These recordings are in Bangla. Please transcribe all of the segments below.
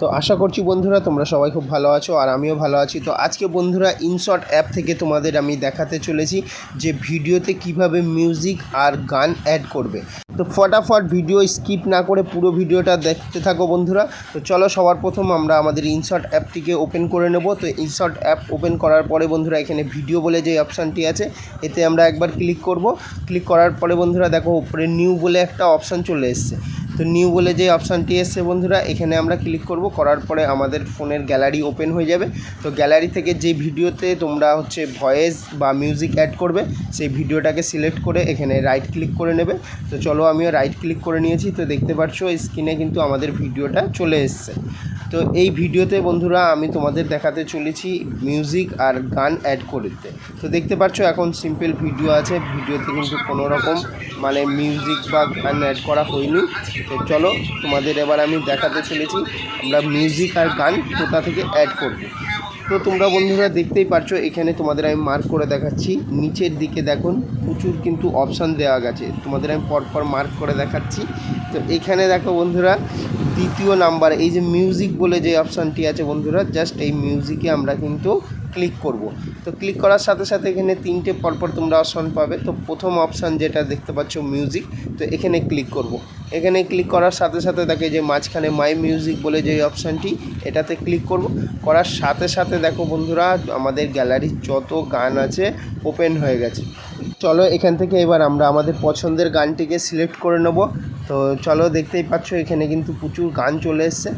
তো আশা করছি বন্ধুরা তোমরা সবাই খুব ভালো আছো আর আমিও ভালো আছি। তো আজকে বন্ধুরা ইনশর্ট অ্যাপ থেকে তোমাদের আমি দেখাতে চলেছি যে ভিডিওতে কীভাবে মিউজিক আর গান অ্যাড করবে। তো ফটাফট ভিডিও স্কিপ না করে পুরো ভিডিওটা দেখতে থাকো বন্ধুরা। তো চলো সবার প্রথম আমরা আমাদের ইনশর্ট অ্যাপটিকে ওপেন করে নেব। তো ইনশর্ট অ্যাপ ওপেন করার পরে বন্ধুরা এখানে ভিডিও বলে যে অপশানটি আছে, এতে আমরা একবার ক্লিক করব। ক্লিক করার পরে বন্ধুরা দেখো উপরে নিউ বলে একটা অপশান চলে এসছে। তো নিউ বলে যে অপশানটি এসছে বন্ধুরা, এখানে আমরা ক্লিক করব, করার পরে আমাদের ফোনের গ্যালারি ওপেন হয়ে যাবে। তো গ্যালারি থেকে যে ভিডিওতে তোমরা হচ্ছে ভয়েস বা মিউজিক অ্যাড করবে, সেই ভিডিওটাকে সিলেক্ট করে এখানে রাইট ক্লিক করে নেবে। তো চলো আমিও রাইট ক্লিক করে নিয়েছি, তো দেখতে পাচ্ছ স্ক্রিনে কিন্তু আমাদের ভিডিওটা চলে এসছে। তো এই ভিডিওতে বন্ধুরা আমি তোমাদের দেখাতে চলেছি মিউজিক আর গান অ্যাড করতে। তো দেখতে পাচ্ছ এখন সিম্পল ভিডিও আছে, ভিডিওতে কিন্তু কোনো রকম মানে মিউজিক বা গান অ্যাড করা হয়নি। তো চলো, তোমাদের এবার আমি দেখাতে চলেছি আমরা মিউজিক আর গান কোথা থেকে অ্যাড করব। তো তোমরা বন্ধুরা দেখতেই পারছ, এখানে তোমাদের আমি মার্ক করে দেখাচ্ছি। নিচের দিকে দেখুন, প্রচুর কিন্তু অপশান দেওয়া গেছে। তোমাদের আমি পরপর মার্ক করে দেখাচ্ছি। তো এখানে দেখো বন্ধুরা, দ্বিতীয় নাম্বার এই যে মিউজিক বলে যে অপশানটি আছে বন্ধুরা জাস্ট এই মিউজিকে আমরা কিন্তু ক্লিক করব। তো ক্লিক করার সাথে সাথে এখানে তিনটে পরপর তোমরা অপশান পাবে। তো প্রথম অপশান যেটা দেখতে পাচ্ছ মিউজিক তো এখানে ক্লিক করব। এখানে ক্লিক করার সাথে সাথে দেখে যে মাঝখানে মাই মিউজিক বলে যে অপশানটি এটাতে ক্লিক করব। করার সাথে সাথে দেখো বন্ধুরা, আমাদের গ্যালারির যত গান আছে ওপেন হয়ে গেছে। চলো এখান থেকে এবার আমরা আমাদের পছন্দের গানটিকে সিলেক্ট করে নেব। তো চলো দেখতেই পাচ্ছ এখানে কিন্তু প্রচুর গান চলে এসছে।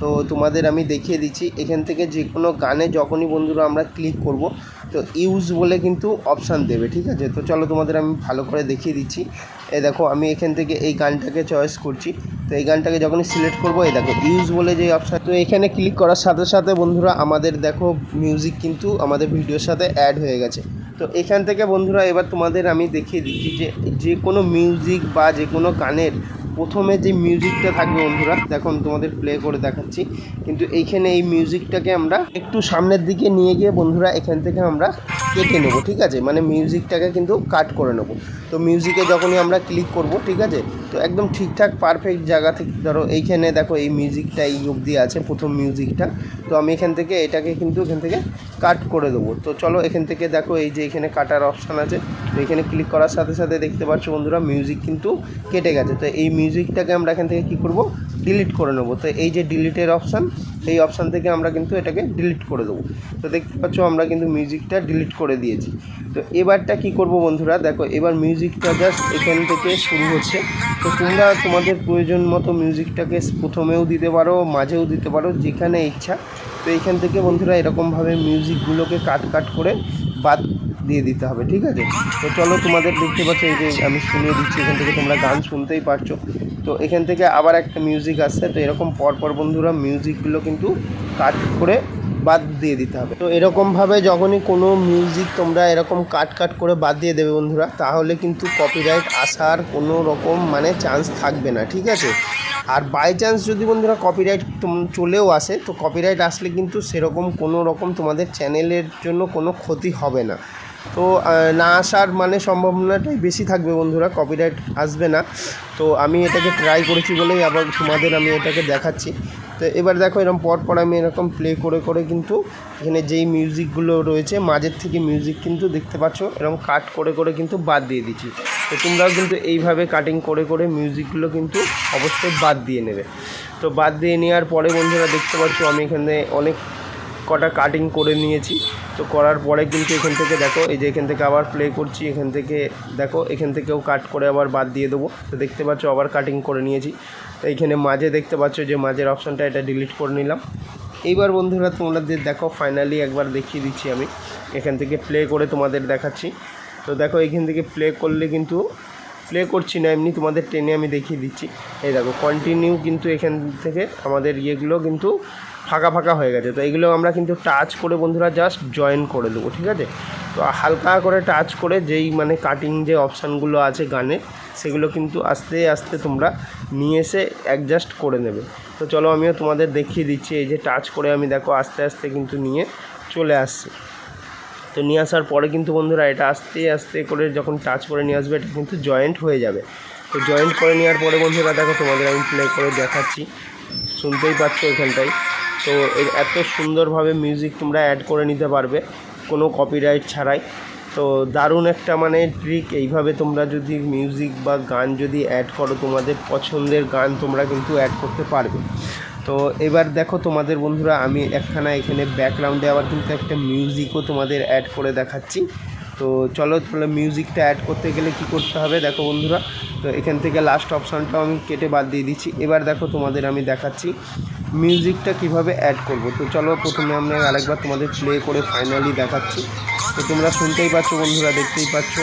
তো তোমাদের আমি দেখিয়ে দিচ্ছি। এখান থেকে যে কোনো গানে যখনই বন্ধুরা আমরা ক্লিক করব, তো ইউজ বলে কিন্তু অপশান দেবে, ঠিক আছে? তো চলো তোমাদের আমি ভালো করে দেখিয়ে দিচ্ছি। এ দেখো, আমি এখান থেকে এই গানটাকে চয়েস করছি। তো এই গানটাকে যখনই সিলেক্ট করব, এই দেখো ইউজ বলে যে অপশান তো এখানে ক্লিক করার সাথে সাথে বন্ধুরা আমাদের দেখো মিউজিক কিন্তু আমাদের ভিডিওর সাথে অ্যাড হয়ে গেছে। তো এখান থেকে বন্ধুরা এবার তোমাদের আমি দেখিয়ে দিচ্ছি যে যে কোনো মিউজিক বা যে কোনো গানের প্রথমে যে মিউজিকটা থাকবে বন্ধুরা দেখো আমি তোমাদের প্লে করে দেখাচ্ছি। কিন্তু এইখানে এই মিউজিকটাকে আমরা একটু সামনের দিকে নিয়ে গিয়ে বন্ধুরা এখান থেকে আমরা কেটে নেব, ঠিক আছে? মানে মিউজিকটাকে কিন্তু কাট করে নেব। তো মিউজিকে যখনই আমরা ক্লিক করব, ঠিক আছে? তো একদম ঠিকঠাক পারফেক্ট জায়গা থেকে, ধরো এইখানে দেখো এই মিউজিকটা এই অবধি আছে, প্রথম মিউজিকটা। তো আমি এখান থেকে এটাকে কিন্তু এখান থেকে কাট করে দেবো। তো চলো এখান থেকে দেখো এই যে এখানে কাটার অপশান আছে। তো এখানে ক্লিক করার সাথে সাথে দেখতে পাচ্ছ বন্ধুরা মিউজিক কিন্তু কেটে গেছে। তো এই মিউজিকটাকে আমরা এখান থেকে কী করব? ডিলিট করে নেব। তো এই যে ডিলিটের অপশান এই অপশান থেকে আমরা কিন্তু এটাকে ডিলিট করে দেবো। তো দেখতে পাচ্ছ আমরা কিন্তু মিউজিকটা ডিলিট করে দিয়েছি। তো এবারটা কি করব বন্ধুরা? দেখো, এবার মিউজিকটা জাস্ট এখান থেকে শুরু হচ্ছে। তো তোমরা তোমাদের প্রয়োজন মতো মিউজিকটাকে প্রথমেও দিতে পারো, মাঝেও দিতে পারো, যেখানে ইচ্ছা। তো এইখান থেকে বন্ধুরা এরকমভাবে মিউজিকগুলোকে কাট কাট করে বাদ দিয়ে দিতে হবে, ঠিক আছে? তো চলো তোমাদের দেখতে পাচ্ছ এই যে আমি শুনিয়ে দিচ্ছি, এখান থেকে তোমরা গান শুনতেই পারছ। তো এখান থেকে আবার একটা মিউজিক আসছে, তো এরকম পরপর বন্ধুরা মিউজিকগুলো কিন্তু কাট করে বাদ দিয়ে দিতে হবে। তো এরকমভাবে যখনই কোনো মিউজিক তোমরা এরকম কাট কাট করে বাদ দিয়ে দেবে বন্ধুরা, তাহলে কিন্তু কপিরাইট আসার কোনো রকম মানে চান্স থাকবে না, ঠিক আছে? আর বাই চান্স যদি বন্ধুরা কপিরাইট চলেও আসে, তো কপিরাইট আসলে কিন্তু সেরকম কোনো রকম তোমাদের চ্যানেলের জন্য কোনো ক্ষতি হবে না। তো না আসার মানে সম্ভাবনাটাই বেশি থাকবে বন্ধুরা কপিরাইট আসবে না। তো আমি এটাকে ট্রাই করেছি বলেই আবার তোমাদের আমি এটাকে দেখাচ্ছি। তো এবার দেখো এরকম পরপর আমি এরকম প্লে করে করে কিন্তু এখানে যেই মিউজিকগুলো রয়েছে, মাঝের থেকে মিউজিক কিন্তু দেখতে পাচ্ছ এরকম কাট করে করে কিন্তু বাদ দিয়ে দিচ্ছি। তো তোমরাও কিন্তু এইভাবে কাটিং করে করে মিউজিকগুলো কিন্তু অবশ্যই বাদ দিয়ে নেবে। তো বাদ দিয়ে নেওয়ার পরে বন্ধুরা দেখতে পাচ্ছ আমি এখানে অনেক কটা কাটিং করে নিয়েছি। তো করার পরে কিন্তু এখান থেকে দেখো, এই যে এখান থেকে আবার প্লে করছি, এখান থেকে দেখো, এখান থেকেও কাট করে আবার বাদ দিয়ে দেবো। তো দেখতে পাচ্ছ আবার কাটিং করে নিয়েছি। তো এইখানে মাঝে দেখতে পাচ্ছ যে মাঝের অপশানটা এটা ডিলিট করে নিলাম। এইবার বন্ধুরা তোমাদের দেখো ফাইনালি একবার দেখিয়ে দিচ্ছি আমি। এখান থেকে প্লে করে তোমাদের দেখাচ্ছি। তো দেখো এইখান থেকে প্লে করলে কিন্তু প্লে করছি না, এমনি তোমাদের টেনে আমি দেখিয়ে দিচ্ছি। এই দেখো কন্টিনিউ কিন্তু এখান থেকে আমাদের ইয়েগুলো কিন্তু ফাঁকা ফাঁকা হয়ে গেছে। তো এইগুলো আমরা কিন্তু টাচ করে বন্ধুরা জাস্ট জয়েন করে দেবো, ঠিক আছে? তো হালকা করে টাচ করে যেই মানে কাটিং যে অপশানগুলো আছে গানে, সেগুলো কিন্তু আস্তে আস্তে তোমরা নিয়ে এসে অ্যাডজাস্ট করে নেবে। তো চলো আমিও তোমাদের দেখিয়ে দিচ্ছি, এই যে টাচ করে আমি দেখো আস্তে আস্তে কিন্তু নিয়ে চলে আসছি। তো নিয়ে আসার পরে কিন্তু বন্ধুরা এটা আস্তে আস্তে করে যখন টাচ করে নিয়ে আসবে, এটা কিন্তু জয়েন্ট হয়ে যাবে। তো জয়েন্ট করে নেওয়ার পরে বন্ধুরা দেখো তোমাদের আমি প্লে করে দেখাচ্ছি। শুনতেই পাচ্ছ এখানটায়। তো এত সুন্দরভাবে মিউজিক তোমরা অ্যাড করে নিতে পারবে, কোনো কপিরাইট ছাড়াই। তো দারুণ একটা মানে ট্রিক এইভাবে তোমরা যদি মিউজিক বা গান যদি অ্যাড করো, তোমাদের পছন্দের গান তোমরা কিন্তু অ্যাড করতে পারবে। তো এবার দেখো তোমাদের বন্ধুরা, আমি একখানা এখানে ব্যাকগ্রাউন্ডে আবার কিন্তু একটা মিউজিকও তোমাদের অ্যাড করে দেখাচ্ছি। তো চলো তাহলে মিউজিকটা অ্যাড করতে গেলে কি করতে হবে দেখো বন্ধুরা, তো এখান থেকে লাস্ট অপশানটাও আমি কেটে বাদ দিয়ে দিচ্ছি। এবার দেখো তোমাদের আমি দেখাচ্ছি মিউজিকটা কীভাবে অ্যাড করব। তো চলো প্রথমে আমরা আরেকবার তোমাদের প্লে করে ফাইনালি দেখাচ্ছি। তো তোমরা শুনতেই পাচ্ছ বন্ধুরা, দেখতেই পাচ্ছ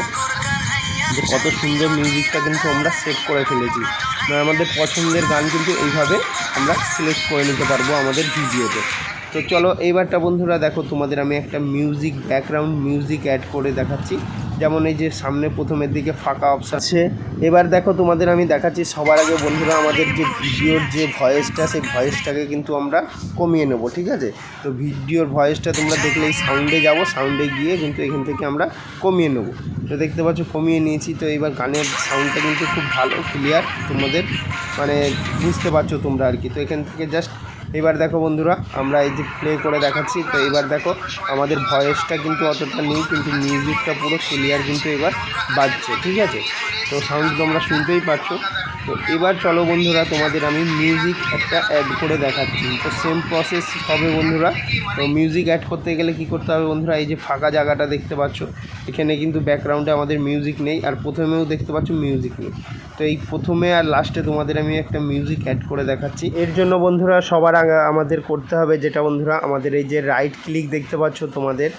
যে কত সুন্দর মিউজিকটা কিন্তু আমরা সেট করে ফেলেছি। আমাদের পছন্দের গান কিন্তু এইভাবে আমরা সিলেক্ট করে নিতে পারব আমাদের ভিডিওতে। তো চলো, এইবারটা বন্ধুরা দেখো, তোমাদের আমি একটা মিউজিক ব্যাকগ্রাউন্ড মিউজিক অ্যাড করে দেখাচ্ছি। যেমন এই যে সামনে প্রথমের দিকে ফাঁকা অপশান আছে। এবার দেখো তোমাদের আমি দেখাচ্ছি, সবার আগে বন্ধুরা আমাদের যে ভিডিওর যে ভয়েসটা সেই ভয়েসটাকে কিন্তু আমরা কমিয়ে নেব, ঠিক আছে? তো ভিডিওর ভয়েসটা তোমরা দেখলে এই সাউন্ডে যাব সাউন্ডে গিয়ে কিন্তু এখান থেকে আমরা কমিয়ে নেব। তো দেখতে পাচ্ছ, কমিয়ে নিয়েছি, তো এবার গানের সাউন্ডটা কিন্তু খুব ভালো ক্লিয়ার তোমাদের মানে বুঝতে পারছ তোমরা আর কি। তো এখান থেকে জাস্ট এবার দেখো বন্ধুরা, আমরা এই যে প্লে করে দেখাচ্ছি। তো এবার দেখো, আমাদের ভয়েসটা কিন্তু অতটা নেই, কিন্তু মিউজিকটা পুরো ক্লিয়ার কিন্তু এবার বাজছে, ঠিক আছে? তো সাউন্ড তোমরা শুনতেই পাচ্ছ। তো এবার চলো বন্ধুরা, তোমাদের আমি মিউজিক একটা অ্যাড করে দেখাচ্ছি। তো সেম প্রসেস হবে বন্ধুরা। তো মিউজিক অ্যাড করতে গেলে কি করতে হবে বন্ধুরা, এই যে ফাঁকা জায়গাটা দেখতে পাচ্ছ, এখানে কিন্তু ব্যাকগ্রাউন্ডে আমাদের মিউজিক নেই, আর প্রথমেও দেখতে পাচ্ছ মিউজিক নেই। তো এই প্রথমে আর লাস্টে তোমাদের আমি একটা মিউজিক অ্যাড করে দেখাচ্ছি। এর জন্য বন্ধুরা সবার আগে আমাদের করতে হবে যেটা বন্ধুরা, আমাদের এই যে রাইট ক্লিক দেখতে পাচ্ছ তোমাদের।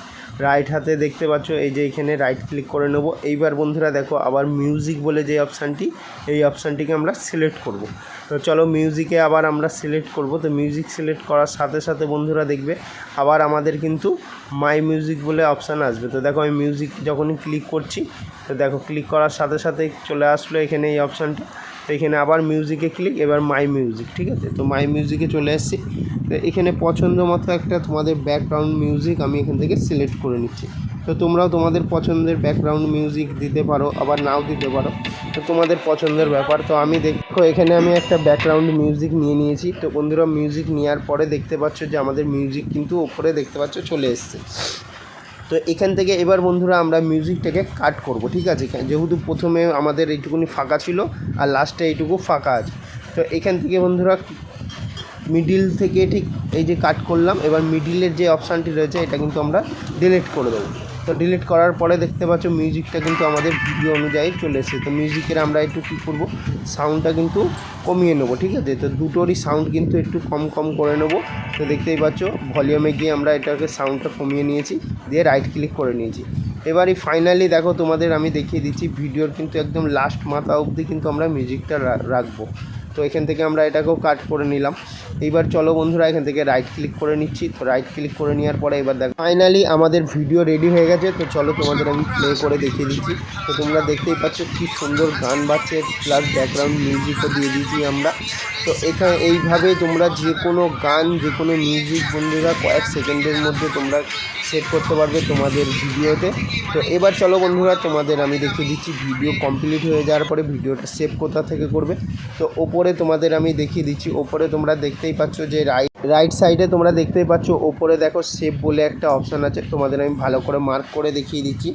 রাইট হাতে দেখতে পাচ্ছ, এই যে এখানে রাইট ক্লিক করে নেব। এইবার বন্ধুরা দেখো, আবার মিউজিক বলে যে অপশানটি এই অপশানটিকে আমরা সিলেক্ট করব। তো চলো মিউজিকে আবার আমরা সিলেক্ট করব। তো মিউজিক সিলেক্ট করার সাথে সাথে বন্ধুরা দেখবে, আবার আমাদের কিন্তু মাই মিউজিক বলে অপশান আসবে। তো দেখো আমি মিউজিক যখনই ক্লিক করছি, তো দেখো ক্লিক করার সাথে সাথে চলে আসলো এখানে এই অপশানটা এখানে আবার মিউজিকে ক্লিক এবার মাই মিউজিক ঠিক আছে? তো মাই মিউজিকে চলে এসেছি। তো এখানে পছন্দ মতো একটা তোমাদের ব্যাকগ্রাউন্ড মিউজিক আমি এখান থেকে সিলেক্ট করে নিচ্ছি। তো তোমরাও তোমাদের পছন্দের ব্যাকগ্রাউন্ড মিউজিক দিতে পারো, আবার নাও দিতে পারো। তো তোমাদের পছন্দের ব্যাপার। তো আমি দেখো, এখানে আমি একটা ব্যাকগ্রাউন্ড মিউজিক নিয়ে নিয়েছি। তো বন্ধুরা মিউজিক নেওয়ার পরে দেখতে পাচ্ছ যে আমাদের মিউজিক কিন্তু ওপরে দেখতে পাচ্ছ চলে এসছে। তো এখান থেকে এবার বন্ধুরা আমরা মিউজিকটাকে কাট করব, ঠিক আছে? যেহেতু প্রথমে আমাদের এইটুকুনি ফাঁকা ছিল আর লাস্টে এইটুকু ফাঁকা আছে। তো এখান থেকে বন্ধুরা মিডিল থেকে ঠিক এই যে কাট করলাম, এবার মিডিলের যে অপশানটি রয়েছে, এটা কিন্তু আমরা ডিলিট করে দেবো। তো ডিলিট করার পরে দেখতে পাচ্ছ মিউজিকটা কিন্তু আমাদের ভিডিও অনুযায়ী চলে এসেছে। তো মিউজিকের আমরা একটু কী করব? সাউন্ডটা কিন্তু কমিয়ে নেব, ঠিক আছে? তো দুটোরই সাউন্ড কিন্তু একটু কম কম করে নেব। তো দেখতেই পাচ্ছ ভলিউমে গিয়ে আমরা এটাকে সাউন্ডটা কমিয়ে নিয়েছি, দিয়ে রাইট ক্লিক করে নিয়েছি। এবারই ফাইনালি দেখো তোমাদের আমি দেখিয়ে দিচ্ছি ভিডিওর কিন্তু একদম লাস্ট মাথা অবধি কিন্তু আমরা মিউজিকটা রাখব। তো এখান থেকে আমরা এটাকেও কাট করে নিলাম। এইবার চলো বন্ধুরা, এখান থেকে রাইট ক্লিক করে নিচ্ছি। তো রাইট ক্লিক করে নেওয়ার পরে এবার দেখো ফাইনালি আমাদের ভিডিও রেডি হয়ে গেছে। তো চলো তোমাদের আমি প্লে করে দেখিয়ে দিচ্ছি। তো তোমরা দেখতেই পাচ্ছ কি সুন্দর গান বাজছে প্লাস ব্যাকগ্রাউন্ড মিউজিকও দিয়ে দিয়েছি আমরা। তো এখানে এইভাবে তোমরা যে কোনো গান যে কোনো মিউজিক বন্ধুরা কয়েক সেকেন্ডের মধ্যে তোমরা সেট করতে পারবে তোমাদের ভিডিওতে। তো এবার চলো বন্ধুরা, তোমাদের আমি দেখিয়ে দিচ্ছি, ভিডিও কমপ্লিট হয়ে যাওয়ার পরে ভিডিওটা সেভ কোথা থেকে করবে। তো ওপরে তোমাদের আমি দেখিয়ে দিচ্ছি, ওপরে তোমরা দেখতেই পাচ্ছ যে রাইট রাইট সাইডে তোমরা দেখতেই পাচ্ছ, ওপরে দেখো সেভ বলে একটা অপশান আছে। তোমাদের আমি ভালো করে মার্ক করে দেখিয়ে দিচ্ছি।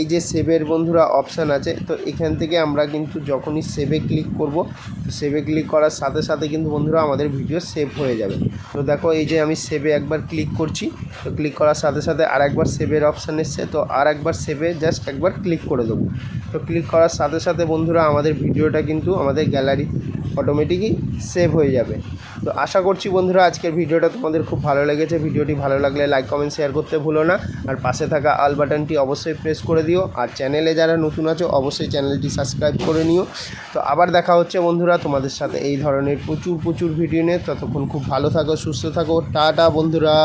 এই যে সেভের বন্ধুরা অপশান আছে, তো এখান থেকে আমরা কিন্তু যখনই সেভে ক্লিক করব, তো সেভে ক্লিক করার সাথে সাথে কিন্তু বন্ধুরা আমাদের ভিডিও সেভ হয়ে যাবে। তো দেখো, এই যে আমি সেভে একবার ক্লিক করছি, তো ক্লিক করার সাথে সাথে আর একবার সেভের অপশান এসছে, তো আর একবার সেভে জাস্ট একবার ক্লিক করে দেবো। তো ক্লিক করার সাথে সাথে বন্ধুরা আমাদের ভিডিওটা কিন্তু আমাদের গ্যালারি অটোমেটিকই সেভ হয়ে যাবে। তো আশা করছি বন্ধুরা আজকের ভিডিওটা তোমাদের খুব ভালো লেগেছে। ভিডিওটি ভালো লাগলে লাইক কমেন্ট শেয়ার করতে ভুলো না। আর পাশে থাকা আল বাটনটি অবশ্যই প্রেস করে দিও। আর চ্যানেলে যারা নতুন আছো, অবশ্যই চ্যানেলটি সাবস্ক্রাইব করে নিও। তো আবার দেখা হচ্ছে বন্ধুরা তোমাদের সাথে এই ধরনের প্রচুর প্রচুর ভিডিও নিয়ে। ততক্ষণ খুব ভালো থাকো, সুস্থ থাকো। টাটা বন্ধুরা।